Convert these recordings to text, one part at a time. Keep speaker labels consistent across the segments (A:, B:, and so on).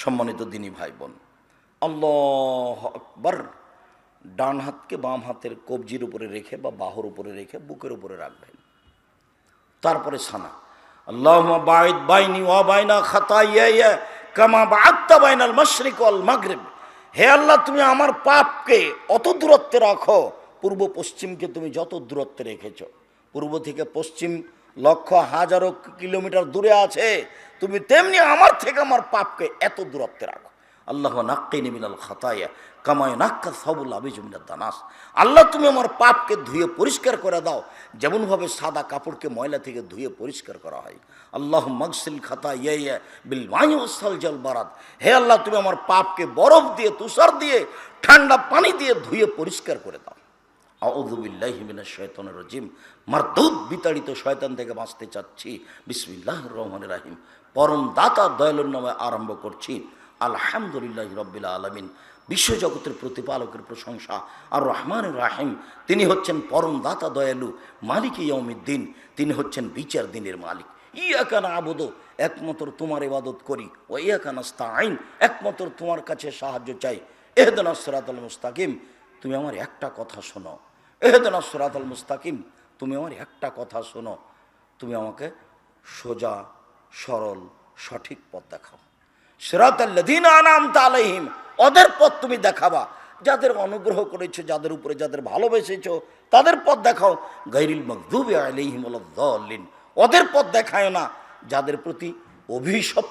A: সম্মানিত দিনী ভাই বোন আল্লাহ আকবর, ডান হাতকে বাম হাতের কবজির উপরে রেখে বা বাহুর উপরে রেখে বুকের উপরে রাখবেন। তারপরে সানা আল্লাহ বাইদ বাইনি ওয়া বাইনা খাতাইয়া কামা বাত্তা বাইনাল মশরিক ওয়াল মাগরিব। হে আল্লাহ, তুমি আমার পাপকে অত দূরত্বে রাখো, পূর্ব পশ্চিমকে তুমি যত দূরত্বে রেখেছো। পূর্ব থেকে পশ্চিম লক্ষ হাজারো কিলোমিটার দূরে আছে তুমি তেমনি আমার থেকে আমার পাপকে এত দূরত্বে রাখো। আল্লাহ নাক্কিনি মিনাল খাতায়া কামায় নাক্কা সাবুল আবিজমিনার দানাস। আল্লাহ তুমি আমার পাপকে ধুয়ে পরিষ্কার করে দাও। যেমনভাবে সাদা কাপড়কে ময়লা থেকে ধুয়ে পরিষ্কার করা হয়। আল্লাহ মগসিল খাতা ইয়ে ইয়ে বিল মাইসাল জল বারাত হে আল্লাহ তুমি আমার পাপকে বরফ দিয়ে, তুষার দিয়ে, ঠান্ডা পানি দিয়ে ধুয়ে পরিষ্কার করে দাও। আউদুবিল্লাহিমিনা শয়তানের রজিম। মারদুদ বিতাড়িত শয়তান থেকে বাঁচতে চাচ্ছি। বিসমিল্লাহ রহমান রাহিম। পরম দাতা দয়ালুর নামে আরম্ভ করছি। আলহামদুলিল্লাহ রব্বিল আলমিন। বিশ্বজগতের প্রতিপালকের প্রশংসা। আর রহমান রাহিম। তিনি হচ্ছেন পরম দাতা দয়ালু মালিক ইয়মিদ্দিন তিনি হচ্ছেন বিচার দিনের মালিক। ইয়াকানা আবদ একমাত্র তোমার ইবাদত করি। ও ইয়াকানা আইন একমাত্র তোমার কাছে সাহায্য চাই। এহদান আসরাত মুস্তাকিম। তুমি আমার একটা কথা শোনো এহদান আল মুস্তাকিম। তুমি আমার একটা কথা শোনো। তুমি আমাকে সোজা, সরল, সঠিক পথ দেখাও। সিরাতাল্লাযীনা আনআমতা আলাইহিম, ওদের পথ তুমি দেখাবা। যাদের অনুগ্রহ করেছ, যাদের উপরে যাদের ভালোবেসেছো, তাদের পথ দেখাও। গাইরিল মগদুবি আলাইহিম ওয়ালাদ-দাল্লিন ওদের পথ দেখায় না। যাদের প্রতি অভিশপ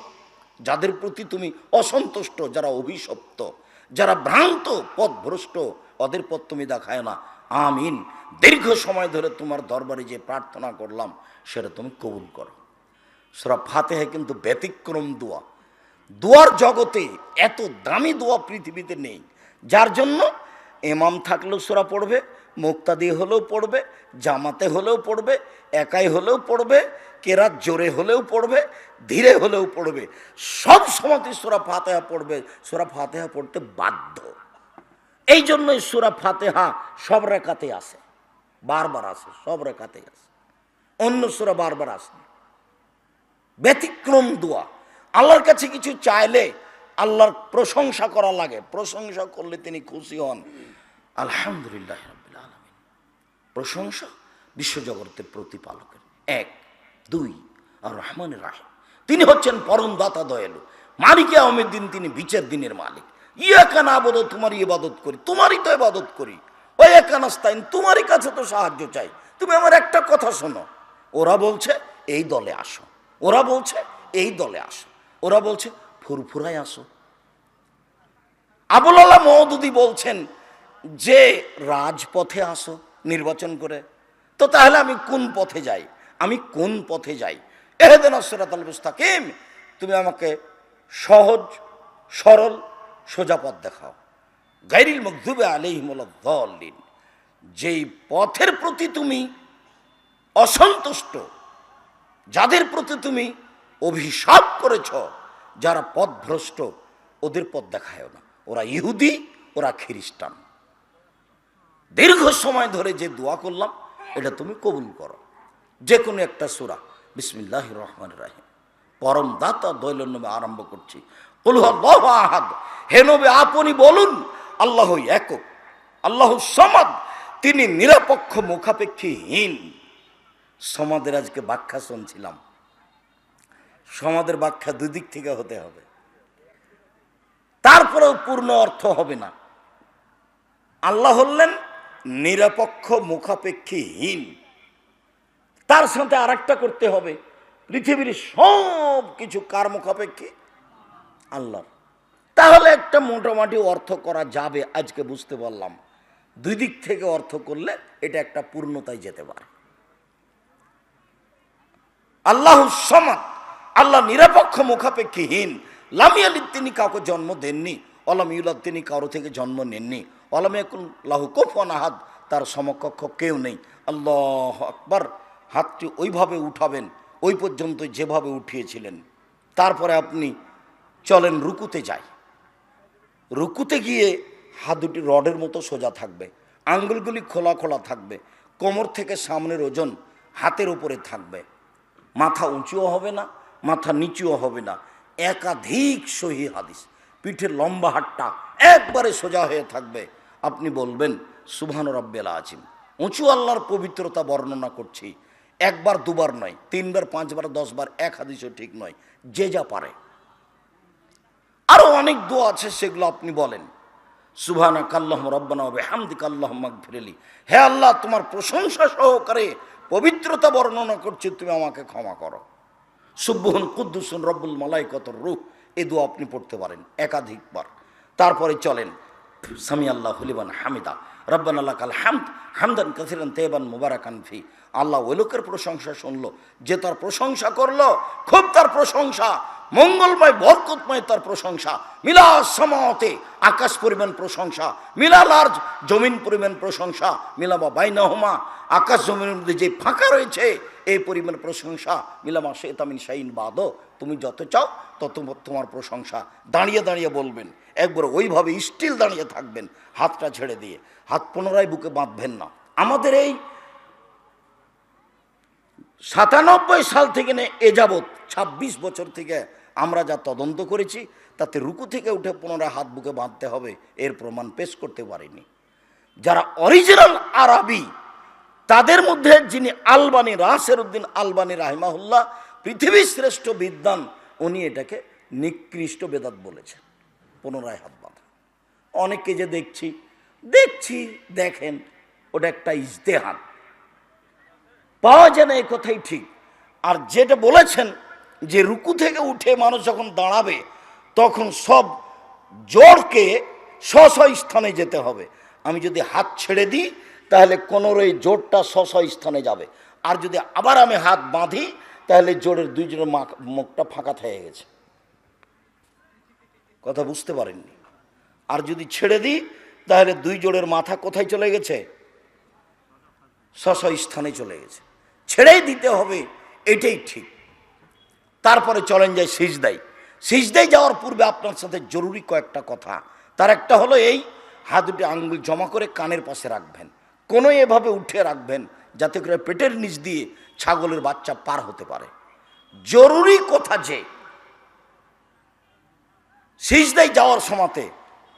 A: যাদের প্রতি তুমি অসন্তুষ্ট, যারা অভিশপ্ত, যারা ভ্রান্ত পথভ্রষ্ট ওদের পথ তুমি দেখায় না। আমিন। দীর্ঘ সময় ধরে তোমার দরবারে যে প্রার্থনা করলাম, সেটা তুমি কবুল করো। সুরা ফাতেহা কিন্তু ব্যতিক্রম দোয়া। দোয়ার জগতে এত দামি দোয়া পৃথিবীতে নেই। যার জন্য এমাম থাকলেও সোরা পড়বে, মুক্তাদি হলেও পড়বে, জামাতে হলেও পড়বে, একাই হলেও পড়বে, কেরাত জোরে হলেও পড়বে, ধীরে হলেও পড়বে। সব সময়তে সোরা ফাতেহা পড়বে। সোরা ফাতেহা পড়তে বাধ্য। এই জন্যই সোরা ফাতেহা সব রেখাতে আসে বারবার আসে সব রেখাতে আসে অন্য সোরা বারবার আসে ব্যতিক্রম দোয়া। আল্লাহর কাছে কিছু চাইলে আল্লাহর প্রশংসা করা লাগে। প্রশংসা করলে তিনি খুশি হন। আলহামদুলিল্লাহ প্রশংসা বিশ্বজগতের প্রতিপালকের। এক, দুই আর রহমান রাহিম। তিনি হচ্ছেন পরম দাতা দয়ালু। মালিকে আহমেদ দিন তিনি বিচার দিনের মালিক। ইয়াকান আবদ তোমারই ইবাদত করি, তোমারই তো ইবাদত করি। ওই একানাস্তাইন তোমারই কাছে তো সাহায্য চাই। তুমি আমার একটা কথা শোনো। ওরা বলছে, এই দলে আসো। ওরা বলছে, এই দলে আসো। ওরা বলছে, ফুরফুরায় আসো। আবুল আল্লাহ মহদুদি বলছেন, যে রাজপথে আসো নির্বাচন করে, তো তাহলে আমি কোন পথে যাই? আমি কোন পথে যাই? এহেদেন আসরাত আল তুমি আমাকে সহজ, সরল সোজা পথ দেখাও। গাইরিল মকদুবে আলিহিমুল্লিন যেই পথের প্রতি তুমি অসন্তুষ্ট, যাদের প্রতি তুমি অভিশাপ করেছ, যারা পথভ্রষ্ট, ওদের পথ দেখায় না। ওরা ইহুদি, ওরা খ্রিস্টান। দীর্ঘ সময় ধরে যে দোয়া করলাম, এটা তুমি কবুল করো। যে কোনো একটা সুরা। বিসমিল্লাহ রহমান রাহিম। পরম দাতা নামে আরম্ভ করছি। কলু আল্লাহ আহাদ। হে নবে, আপনি বলুন, আল্লাহ একক, আল্লাহ সমাদ, তিনি নিরপেক্ষ, মুখাপেক্ষীহীন। সমাদের আজকে ব্যাখ্যা শুনছিলাম। সমাদের ব্যাখ্যা দুদিক থেকে হতে হবে। তারপরেও পূর্ণ অর্থ হবে না। আল্লাহ হলেন নিরপেক্ষ, মুখাপেক্ষীহীন। তার সাথে আরেকটা করতে হবে। পৃথিবীর সব কিছু কার মুখাপেক্ষী? আল্লাহ তাহলে একটা মোটামুটি অর্থ করা যাবে, আজকে বুঝতে পারলাম। দুই দিক থেকে অর্থ করলে এটা একটা পূর্ণতায় যেতে পারে। আল্লাহ সমাদ আল্লাহ নিরপেক্ষ মুখাপেক্ষীহীন। লামিয়ালিদ তিনি কাউকে জন্ম দেননি। অলাম ইউলাদ, তিনি কারও থেকে জন্ম নেননি। অলাম একুল লাহু কোফন আহাদ, তার সমকক্ষ কেউ নেই। আল্লাহ আকবার, হাতটি ওইভাবে উঠাবেন। ওই পর্যন্ত যেভাবে উঠিয়েছিলেন, তারপরে আপনি চলেন রুকুতে যাই। রুকুতে গিয়ে হাত দুটি রডের মতো সোজা থাকবে, আঙ্গুলগুলি খোলা খোলা থাকবে, কোমর থেকে সামনের ওজন হাতের উপরে থাকবে। মাথা উঁচুও হবে না, মাথা নিচুও হবে না। একাধিক সহি হাদিস, পিঠের লম্বা হাটটা একবারে সোজা হয়ে থাকবে। আপনি বলবেন, সুবহান রব্বেল আজিম উঁচু আল্লাহর পবিত্রতা বর্ণনা করছি একবার, দুবার নয়, তিনবার, পাঁচবার, দশবার, এক হাদিসও ঠিক নয়, যে যা পারে। আরও অনেক দোয়া আছে, সেগুলো আপনি বলেন। সুভানা কাল্লাহম রব্বানা হবে হামদি কাল্লাহ ফিরেলি হে আল্লাহ, তোমার প্রশংসা সহকারে পবিত্রতা বর্ণনা করছি, তুমি আমাকে ক্ষমা করো। সুব্বহন কুদ্দুসুন রব্বুল মালাইকতর রূহ, এ দোয়া আপনি পড়তে পারেন একাধিকবার। তারপরে চলেন সামি আল্লাহ হলিবান হামিদা। রব্বান আল্লাহ কাল হামদ, হামদান কাসিরান তেবান মুবারাকান ফি। আল্লাহ ওই লোকের প্রশংসা শুনলো, যে তার প্রশংসা করল, খুব তার প্রশংসা, মঙ্গলময়, বরকতময় তার প্রশংসা মিলা সমাতে আকাশ পরিমাণ প্রশংসা, মিলা লার্জ, জমিন পরিমাণ প্রশংসা, মিলামা বাইনাহমা, আকাশ জমিনের মধ্যে যে ফাঁকা রয়েছে, এই পরিমাণ প্রশংসা, মিলামা শেতামিন শাইন বাদ তুমি যত চাও, তত তোমার প্রশংসা। দাঁড়িয়ে দাঁড়িয়ে বলবেন, একবার ওইভাবে স্টিল দাঁড়িয়ে থাকবেন, হাতটা ছেড়ে দিয়ে, হাত পুনরায় বুকে বাঁধবেন না। আমাদের এই সাতানব্বই সাল থেকে নে এ যাবৎ ছাব্বিশ বছর থেকে আমরা যা তদন্ত করেছি, তাতে রুকু থেকে উঠে পুনরায় হাত বুকে বাঁধতে হবে, এর প্রমাণ পেশ করতে পারিনি। যারা অরিজিনাল আরবি, তাদের মধ্যে যিনি আলবানি রাসের উদ্দিন আলবানি রাহিমাহুল্লাহ, পৃথিবীর শ্রেষ্ঠ বিদ্বান, উনি এটাকে নিকৃষ্ট বেদাত বলেছেন, পুনরায় হাত বাঁধা। অনেককে যে দেখছি দেখছি, দেখেন, ওটা একটা ইজতেহাদ পাওয়া যায় না এই কথাই ঠিক। আর যেটা বলেছেন যে রুকু থেকে উঠে মানুষ যখন দাঁড়াবে, তখন সব জোরকে স্ব স্থানে যেতে হবে। আমি যদি হাত ছেড়ে দিই, তাহলে কোনোর জোরটা স্ব স্থানে যাবে। আর যদি আবার আমি হাত বাঁধি, তাহলে জোরের দুইজনের মুখটা ফাঁকা থেকে গেছে। কথা বুঝতে পারেননি? আর যদি ছেড়ে দিই, তাহলে দুই জোড়ের মাথা কোথায় চলে গেছে? স্ব স্থানে চলে গেছে। ছেড়েই দিতে হবে, এটাই ঠিক। তারপরে চলেন যায় সিজদাই সিজদাই যাওয়ার পূর্বে আপনার সাথে জরুরি কয়েকটা কথা। তার একটা হলো এই, হাত দুটি আঙ্গুল জমা করে কানের পাশে রাখবেন। কোনো এভাবে উঠে রাখবেন যাতে করে পেটের নিচ দিয়ে ছাগলের বাচ্চা পার হতে পারে। জরুরি কথা যে সিজদাই যাওয়ার সময়তে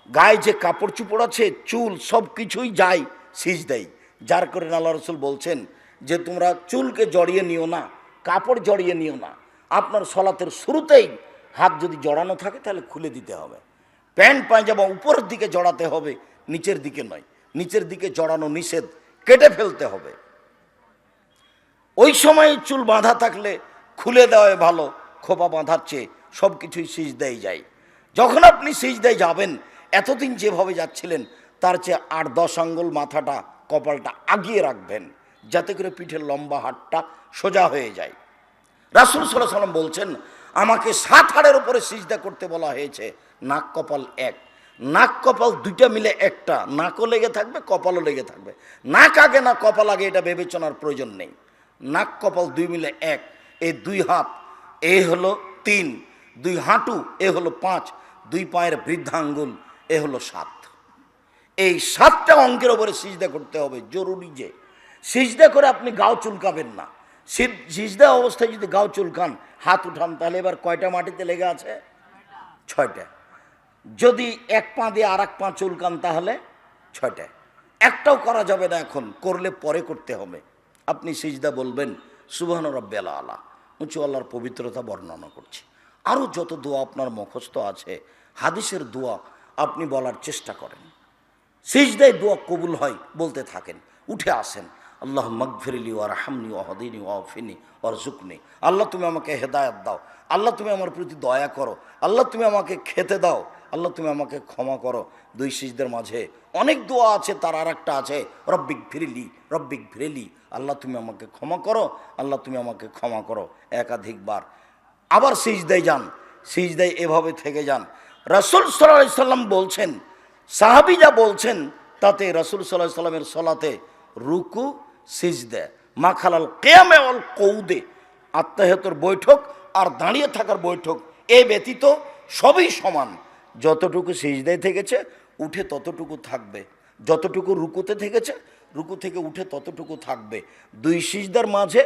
A: গায়ে যে কাপড় চুপড় আছে, চুল সব কিছুই যায় সিজদাই যার করে আল্লাহ রসুল বলছেন যে তোমরা চুলকে জড়িয়ে নিও না, কাপড় জড়িয়ে নিও না। আপনার সলাতের শুরুতেই হাত যদি জড়ানো থাকে তাহলে খুলে দিতে হবে। প্যান্ট, পায়জামা উপরের দিকে জড়াতে হবে, নিচের দিকে নয়। নিচের দিকে জড়ানো নিষেধ কেটে ফেলতে হবে। ওই সময় চুল বাঁধা থাকলে খুলে দেওয়াই ভালো, খোপা বাঁধার চেয়ে সব কিছুই সিজদাই যায়। যখন আপনি সিজদাই যাবেন, এতদিন যেভাবে যাচ্ছিলেন, তার চেয়ে আট দশ আঙ্গুল মাথাটা, কপালটা আগিয়ে রাখবেন। যাতে করে পিঠের লম্বা হাটটা সোজা হয়ে যায়। রাসুল সাল্লাহ সাল্লাম বলছেন, আমাকে সাত হাড়ের উপরে সিজদা করতে বলা হয়েছে, নাক কপাল এক। নাক কপাল দুইটা মিলে একটা। নাকও লেগে থাকবে, কপালও লেগে থাকবে। নাক আগে, না কপাল আগে, এটা বিবেচনার প্রয়োজন নেই। নাক কপাল দুই মিলে এক এই দুই হাত, এ হলো তিন। দুই হাঁটু, এ হলো পাঁচ। দুই পায়ের বৃদ্ধাঙ্গুল, এ হলো সাত। এই সাতটা অঙ্কের ওপরে সিজদা করতে হবে, জরুরি যে সিজদা করে আপনি গাও চুলকাবেন না। সিজদা অবস্থায় যদি গাও চুলকান, হাত উঠান, তাহলে এবার কয়টা মাটিতে লেগে আছে? ছয়টা। যদি এক পা দিয়ে আর এক পা চুলকান, তাহলে ছয়টা। একটাও করা যাবে না এখন, করলে পরে করতে হবে। আপনি সিজদা বলবেন, সুবহান রব্বেল আলা। উঁচু আল্লাহর পবিত্রতা বর্ণনা করছি। আরও যত দোয়া আপনার মুখস্থ আছে, হাদিসের দোয়া আপনি বলার চেষ্টা করেন। সিজদায় দোয়া কবুল হয় বলতে থাকেন, উঠে আসেন। আল্লাহ মগফিরলি ওয়ার হামনি ওয়াহদিনী ওয়াফিনি ওর জুকনি আল্লাহ, তুমি আমাকে হেদায়ত দাও। আল্লাহ, তুমি আমার প্রতি দয়া করো। আল্লাহ, তুমি আমাকে খেতে দাও। আল্লাহ, তুমি আমাকে ক্ষমা করো। দুই সিজদের মাঝে অনেক দোয়া আছে, তার আর একটা আছে, রব্বিক ফিরিলি রব্বিক ফিরিলি। আল্লাহ, তুমি আমাকে ক্ষমা করো। আল্লাহ, তুমি আমাকে ক্ষমা করো একাধিকবার আবার সিজদায় যান। সিজদায় এভাবে থেকে যান। রসুল সাল্লাহ সাল্লাম বলছেন সাহাবি যা বলছেন, তাতে রসুল সাল্লাহ সাল্লামের সলাতে রুকু সিজদে। মাখালাল কেয়ামে অল কৌদে। আত্মাহতর বৈঠক আর দাঁড়িয়ে থাকার বৈঠক, এ ব্যতীত সবই সমান। যতটুকু সিজদায় থেকেছে, উঠে ততটুকু থাকবে। যতটুকু রুকুতে থেকেছে, রুকু থেকে উঠে ততটুকু থাকবে। দুই সিজদার মাঝে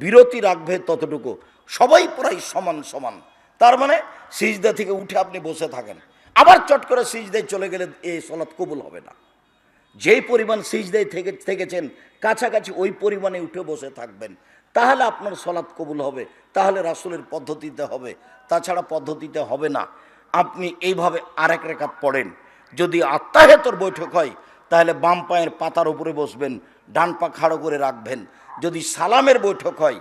A: বিরতি রাখবে ততটুকু। সবাই প্রায় সমান সমান। তার মানে সিজদা থেকে উঠে আপনি বসে থাকেন। আবার চট করে সিজদায় চলে গেলে এই সলাৎ কবুল হবে না। যেই পরিমাণ সিজদায় থেকে, থেকেছেন, কাছাকাছি ওই পরিমাণে উঠে বসে থাকবেন। তাহলে আপনার সলাৎ কবুল হবে, তাহলে রাসুলের পদ্ধতিতে হবে, তাছাড়া পদ্ধতিতে হবে না। আপনি এইভাবে আরেক রেখাত পড়েন। যদি আত্মাহেতর বৈঠক হয়, তাহলে বাম পায়ের পাতার উপরে বসবেন, ডান পা খাড়ো করে রাখবেন। যদি সালামের বৈঠক হয়,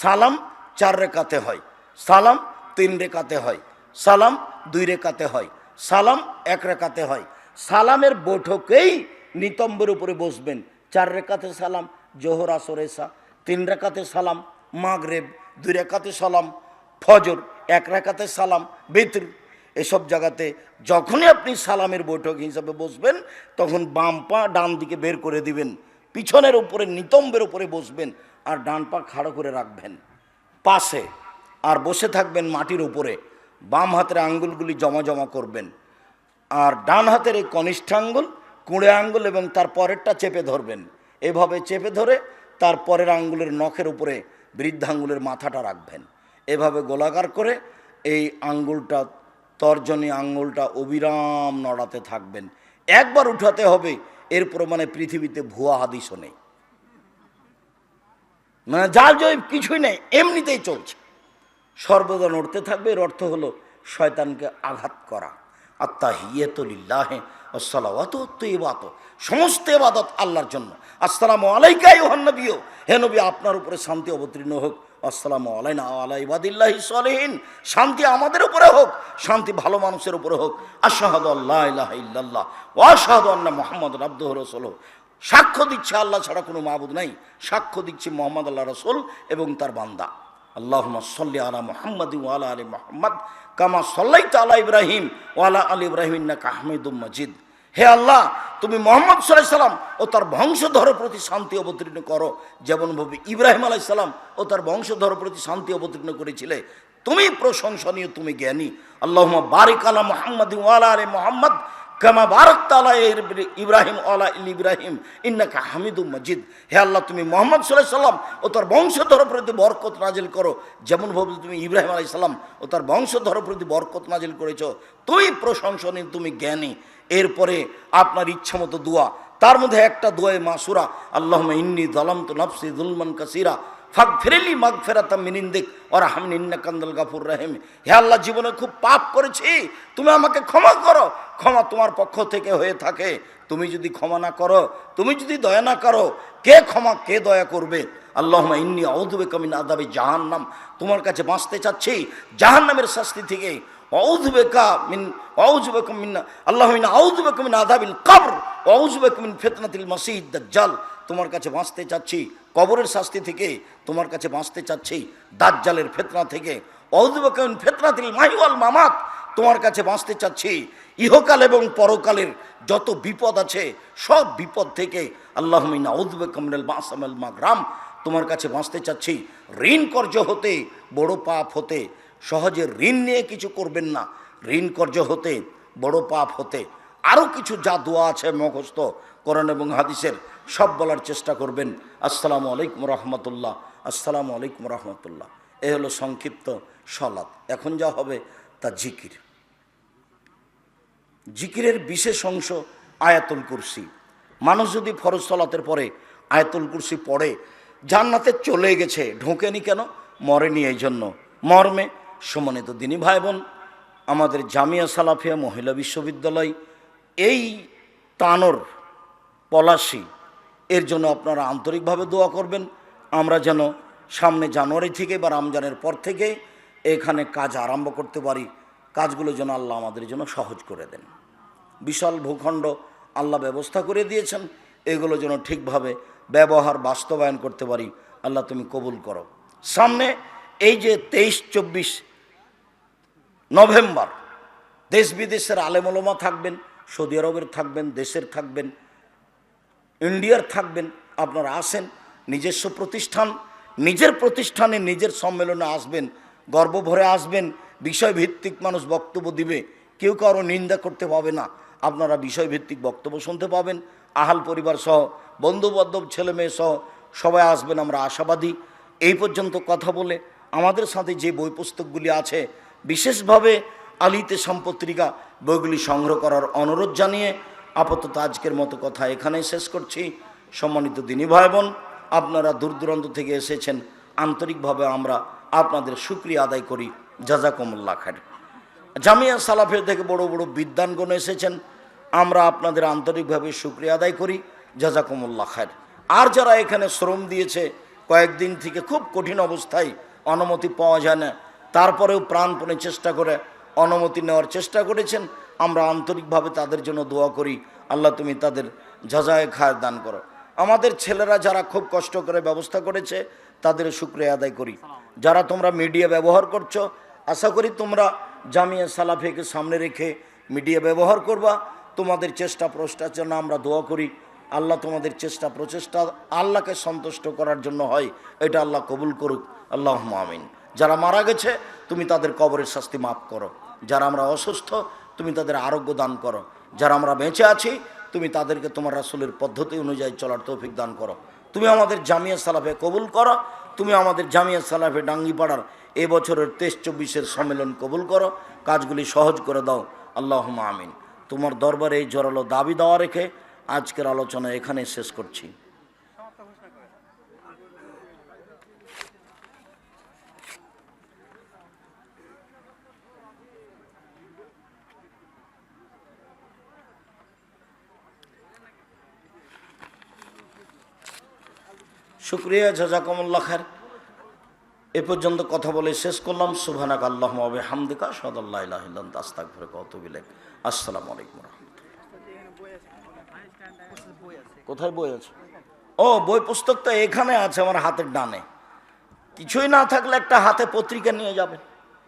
A: সালাম চার রেখাতে হয়, সালাম তিন রেখাতে হয়, সালাম দুই রেখাতে হয়, সালাম এক রেখাতে হয়। সালামের বৈঠকেই নিতম্বের উপরে বসবেন। চার রেখাতে সালাম, জোহর, আসর, এসা। তিন রেখাতে সালাম, মাগরেব। দুই রেখাতে সালাম, ফজর। এক রেখাতে সালাম, বেতর। এসব জায়গাতে যখনই আপনি সালামের বৈঠক হিসাবে বসবেন, তখন বাম পা ডান দিকে বের করে দিবেন। পিছনের উপরে, নিতম্বের উপরে বসবেন আর ডান পা খাড়ো করে রাখবেন। পাশে আর বসে থাকবেন মাটির উপরে। বাম হাতের আঙ্গুলগুলি জমা জমা করবেন। আর ডান হাতের এই কনিষ্ঠ আঙ্গুল কুঁড়ে আঙ্গুল এবং তার পরেরটা চেপে ধরবেন। এভাবে চেপে ধরে তার পরের আঙ্গুলের নখের উপরে বৃদ্ধাঙ্গুলের মাথাটা রাখবেন। এভাবে গোলাকার করে এই আঙ্গুলটা, তর্জনী আঙ্গুলটা অবিরাম নড়াতে থাকবেন। একবার উঠাতে হবে, এর প্রমাণে পৃথিবীতে ভুয়া হাদিসও নেই। মানে যার জয় কিছুই নেই, এমনিতেই চলছে। সর্বদা নড়তে থাকবে, এর অর্থ হলো শয়তানকে আঘাত করা। আত্মা আসসালাওয়াত ইবাত সমস্ত ইবাদত আল্লাহর জন্য। আসসালামু আলাইকা ইউহান্নবিও হে নবী, আপনার উপরে শান্তি অবতীর্ণ হোক। আসসালামু আলাইনা আলা ইবাদিল্লাহি সলিহিন। শান্তি আমাদের উপরে হোক, শান্তি ভালো মানুষের উপরে হোক। আশাহাদু আল্লাহ ইলাহা ইল্লাল্লাহ ওয়া আশহাদু আন্না মুহাম্মাদুর রাসূলুহু। সাক্ষ্য দিচ্ছে আল্লাহ ছাড়া কোনো মাহবুদ নাই। সাক্ষ্য দিচ্ছে মোহাম্মদ আল্লাহ রসুল এবং তার বান্দা। আল্লাহ সাল্লি আলা মোহাম্মদ ওয়ালা আলী মোহাম্মদ, কামা সাল্লাই আলা ইব্রাহিম ওয়ালা আলী ইব্রাহিম ইন্না কাহমিদুম মজিদ। হে আল্লাহ, তুমি মোহাম্মদ সাল্লাহ সাল্লাম ও তার বংশধর প্রতি শান্তি অবতীর্ণ করো। যেমনভাবে ইব্রাহিম আলাই সাল্লাম ও তার বংশধর প্রতি শান্তি অবতীর্ণ করেছিলে, তুমি প্রশংসনীয়, তুমি জ্ঞানী। আল্লাহ বারিক আলা মোহাম্মদ ওয়ালা আলী মোহাম্মদ কামা বারক তালা ইব্রাহিম আলা ইল ইব্রাহিম, ইন্নাকা হামিদুম মজিদ। হে আল্লাহ, তুমি মোহাম্মদ সাল্লাহ সাল্লাম ও তার বংশধর প্রতি বরকত নাজিল করো। যেমনভাবে তুমি ইব্রাহিম আলাই সাল্লাম ও তার বংশধর প্রতি বরকত নাজিল করেছ, তুই প্রশংসনীয়, তুমি জ্ঞানী। এরপরে আপনার ইচ্ছা মতো দোয়া। তার মধ্যে একটা দোয়ায় মাসুরা আল্লাহ ইন্নি দলাম তো নফসি দুলমান কাসিরা। ফাঁক ফেরেলি মাগ ফেরাতা মিনিন্দিক ওরা হামিন ইন্না কান্দল গাফুর রাহিম। হে আল্লাহ, জীবনে খুব পাপ করেছি, তুমি আমাকে ক্ষমা করো। ক্ষমা তোমার পক্ষ থেকে হয়ে থাকে। তুমি যদি ক্ষমা না করো, তুমি যদি দয়া না করো, কে ক্ষমা, কে দয়া করবে? আল্লাহ ইন্নি অউধবে কামিন আদাবে জাহান্নাম। তোমার কাছে বাঁচতে চাচ্ছি, জাহান্নামের শাস্তি থেকে। মিন মিন, আল্লাহ মিন অউজবেকা মিন আদাবিল তোমার কাছে বাঁচতে চাচ্ছি কবরের শাস্তি থেকে তোমার কাছে বাঁচতে চাচ্ছি। দাজ্জালের ফেতনা থেকে। মিন ফিতনাতিল মাহিওয়াল মামাত, তোমার কাছে বাঁচতে চাচ্ছি। ইহকাল এবং পরকালের যত বিপদ আছে, সব বিপদ থেকে আল্লাহ মিন অউজবেকা মিনাল মাসামাল মাগরাম, তোমার কাছে বাঁচতে চাচ্ছি। ঋণ কর্য হতে, বড় পাপ হতে, সহজে ঋণ নিয়ে কিছু করবেন না। ঋণ কর্য হতে, বড় পাপ হতে। আরও কিছু যা দোয়া আছে মুখস্থ করণ এবং হাদিসের। সব বলার চেষ্টা করবেন। আসসালামু আলাইকুম রহমতুল্লাহ, আসসালামু আলাইকুম রহমতুল্লাহ। এ হলো সংক্ষিপ্ত সলাৎ। এখন যা হবে তা জিকির। জিকিরের বিশেষ অংশ আয়াতুল কুরসি। মানুষ যদি ফরজ সলাতের পরে আয়াতুল কুরসি পড়ে, জান্নাতে চলে গেছে, ঢোকেনি কেন? মরেনি এই জন্য মর্মে সমানিত দিনী ভাই বোন আমাদের জামিয়া সালাফিয়া মহিলা বিশ্ববিদ্যালয় এই তানোর পলাশি এর জন্য আপনারা আন্তরিকভাবে দোয়া করবেন। আমরা যেন সামনে জানুয়ারি থেকে বা রমজানের পর থেকে এখানে কাজ আরম্ভ করতে পারি। কাজগুলো যেন আল্লাহ আমাদের জন্য সহজ করে দেন। বিশাল ভূখণ্ড আল্লাহ ব্যবস্থা করে দিয়েছেন। এগুলো যেন ঠিকভাবে ব্যবহার, বাস্তবায়ন করতে পারি। আল্লাহ তুমি কবুল করো। সামনে এই যে তেইশ, চব্বিশ নভেম্বর, দেশ বিদেশের আলেমলমা থাকবেন, সৌদি আরবের থাকবেন, দেশের থাকবেন ইন্ডিয়ার থাকবেন, আপনারা আসেন, নিজস্ব প্রতিষ্ঠান, নিজের প্রতিষ্ঠানে নিজের সম্মেলনে আসবেন গর্ব ভরে আসবেন, বিষয়ভিত্তিক মানুষ বক্তব্য দিবে, কেউ কারও নিন্দা করতে পাবে না, আপনারা বিষয়ভিত্তিক বক্তব্য শুনতে পাবেন, আহাল পরিবার সহ বন্ধু বান্ধব ছেলে মেয়ে সহ, সবাই আসবেন, আমরা আশাবাদী। এই পর্যন্ত কথা বলে আমাদের সাথে যে বই পুস্তকগুলি আছে, বিশেষভাবে আলিতে সম্পত্রিকা বইগুলি সংগ্রহ করার অনুরোধ জানিয়ে আপাতত আজকের মতো কথা এখানেই শেষ করছি। সম্মানিত দিনী ভাই বোন আপনারা দূর দূরান্ত থেকে এসেছেন। আন্তরিকভাবে আমরা আপনাদের সুক্রিয়া আদায় করি। জাজাকুমুল্লাহ খার জামিয়া সালাফের থেকে বড় বড় বিদ্যানগণ এসেছেন। আমরা আপনাদের আন্তরিকভাবে সুক্রিয়া আদায় করি। জাজাকুমুল্লাহ খায়ের আর যারা এখানে শ্রম দিয়েছে, কয়েকদিন থেকে খুব কঠিন অবস্থায় অনুমতি পাওয়া যায় না, তারপরেও প্রাণপণে চেষ্টা করে অনুমতি নেওয়ার চেষ্টা করেছেন। আমরা আন্তরিকভাবে তাদের জন্য দোয়া করি। আল্লাহ তুমি তাদের যাজায় খায় দান করো। আমাদের ছেলেরা যারা খুব কষ্ট করে ব্যবস্থা করেছে, তাদের শুক্রিয়া আদায় করি। যারা তোমরা মিডিয়া ব্যবহার করছ, আশা করি তোমরা জামিয়া সালাফেকে সামনে রেখে মিডিয়া ব্যবহার করবা। তোমাদের চেষ্টা প্রচেষ্টার জন্য আমরা দোয়া করি। আল্লাহ তোমাদের চেষ্টা প্রচেষ্টা আল্লাহকে সন্তুষ্ট করার জন্য হয়, এটা আল্লাহ কবুল করুক। আল্লাহ আমিন। যারা মারা গেছে, তুমি তাদের কবরের শাস্তি মাফ করো। যারা আমরা অসুস্থ তুমি তাদের আরোগ্য দান করো। যারা আমরা বেঁচে আছি, তুমি তাদেরকে তোমার রাসুলের পদ্ধতি অনুযায়ী চলার তৌফিক দান করো। তুমি আমাদের জামিয়া সালাফে কবুল করো, তুমি আমাদের জামিয়া সালাফে ডাঙ্গিপাড়ার এ বছরের তেইশ চব্বিশের সম্মেলন কবুল করো, কাজগুলি সহজ করে দাও। আল্লাহ আমিন। তোমার দরবারে এই জোরালো দাবি দেওয়া রেখে আজকের আলোচনা এখানে শেষ করছি। শুক্রিয়া জাজাকমুল্লা খার এ পর্যন্ত কথা বলে শেষ করলাম। সুবহানাক আল্লাহ আবে হামদিকা সদাল্লাহ আস্তাক ফিরে কত বিলে আসসালামু আলাইকুম কোথায় বই আছে? ও, বই পুস্তক তো এখানে আছে আমার হাতের ডানে। কিছুই না থাকলে একটা হাতে পত্রিকা নিয়ে যাবেন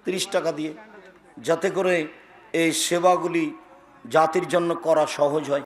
A: তিরিশ টাকা দিয়ে। যাতে করে এই সেবাগুলি জাতির জন্য করা সহজ হয়।